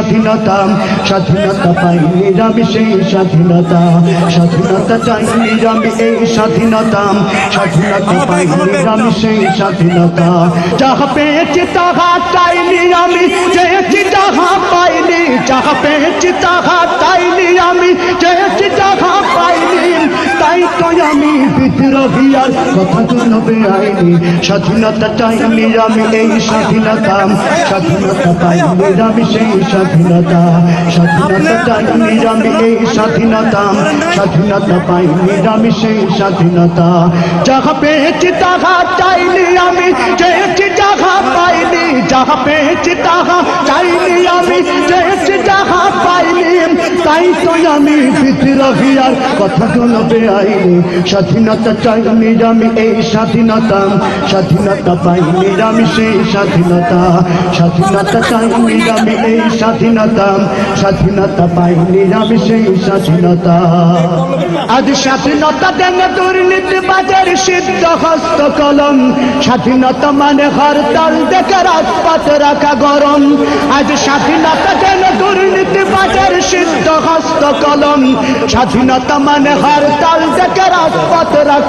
স্বাধীনতা স্বাধীনতা পাই আমি সেই স্বাধীনতা। স্বাধীনতা চাই আমি এই স্বাধীনতা। স্বাধীনতা পাই আমি সেই স্বাধীনতা। যাহা পেয়েছি তাহা চাইনি আমি চেয়েছি তাহা পাইনি যাহা পেয়েছি তাহা চাইনি আমি চেয়েছি যাহা পাইনি তাই তো আমি বিদ্রোহী আর কথাগুলো বেআইনি স্বাধীনতা চাইনি আমি এই স্বাধীনতা। স্বাধীনতা পাইনি আমি সেই স্বাধীনতা। স্বাধীনতা চাইনি আমি এই স্বাধীনতা। স্বাধীনতা পাইনি আমি সেই স্বাধীনতা। যাহা পেয়েছি তাহা চাইনি আমি, চেয়েছি যাহা পাইনি। যাহা পেয়েছি তাহা চাইনি আমি, চেয়েছি যাহা পাইনি। তাই তো আমি বিদ্রোহী আর কথাগুলো বেআইনি স্বাধীনতা চাইনি আমি এই স্বাধীনতা। স্বাধীনতা পাইনি আমি সেই স্বাধীনতা। স্বাধীনতা চাইনি আমি এই স্বাধীনতা। স্বাধীনতা পাইনি আমি সেই স্বাধীনতা। আজ স্বাধীনতা দেন দুর্নীতি বাজার সিদ্ধ হস্ত কলম। স্বাধীনতা মানে হরতাল দেখে রাজপথ রাখা গরম। আজ স্বাধীনতা দেন দুর্নীতি বাজার সিদ্ধ হস্ত কলম স্বাধীনতা মানে হরতাল দেখে রাজপথ রাখা।